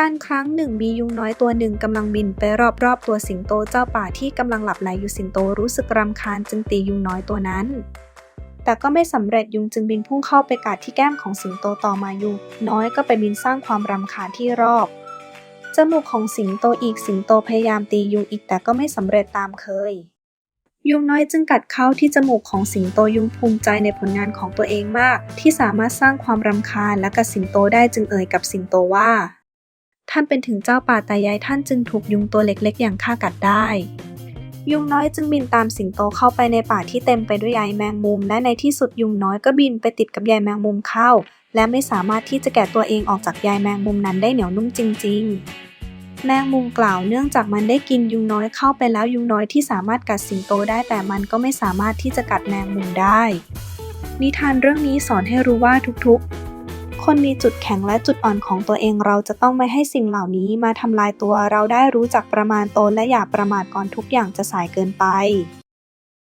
การครั้งหนึ่งมียุงน้อยตัวหนึ่งกำลังบินไปรอบๆตัวสิงโตเจ้าป่าที่กำลังหลับไหลอยู่สิงโตรู้สึกรำคาญจึงตียุงน้อยตัวนั้น แต่ก็ไม่สำเร็จยุงจึงบินพุ่งเข้าไปกัดที่แก้มของสิงโตต่อมายุงน้อยก็ไปบินสร้างความรำคาญที่รอบ จมูกของสิงโตอีกสิงโตพยายามตียุงอีกแต่ก็ไม่สำเร็จตามเคย ยุงน้อยจึงกัดเข้าที่จมูกของสิงโตยุงภูมิใจในผลงานของตัวเองมาก ที่สามารถสร้างความรำคาญและกัดสิงโตได้จึงเอ่ยกับสิงโตว่า ท่านเป็นถึงเจ้าป่าแต่ยายท่านจึงถูกยุงตัวเล็กๆ อย่างข้ากัดได้ ยุงน้อยจึงบินตามสิงโตเข้าไปในป่าที่เต็มไปด้วยใยแมงมุม และในที่สุดยุงน้อยก็บินไปติดกับใยแมงมุมเข้า และไม่สามารถที่จะแกะตัวเองออกจากใยแมงมุมนั้นได้เหนียวนุ่มจริง ๆแมงมุมกล่าวเนื่องจากมันได้กินยุงน้อยเข้าไปแล้วยุงน้อยที่สามารถกัดสิงโตได้แต่มันก็ไม่สามารถที่จะกัดแมงมุมได้ นิทานเรื่องนี้สอนให้รู้ว่าทุกๆ คนมีจุดแข็งและจุดอ่อนของตัวเองเราจะต้องไม่ให้สิ่งเหล่านี้มาทำลายตัวเราได้รู้จักประมาณตนและอย่าประมาทก่อนทุกอย่างจะสายเกินไป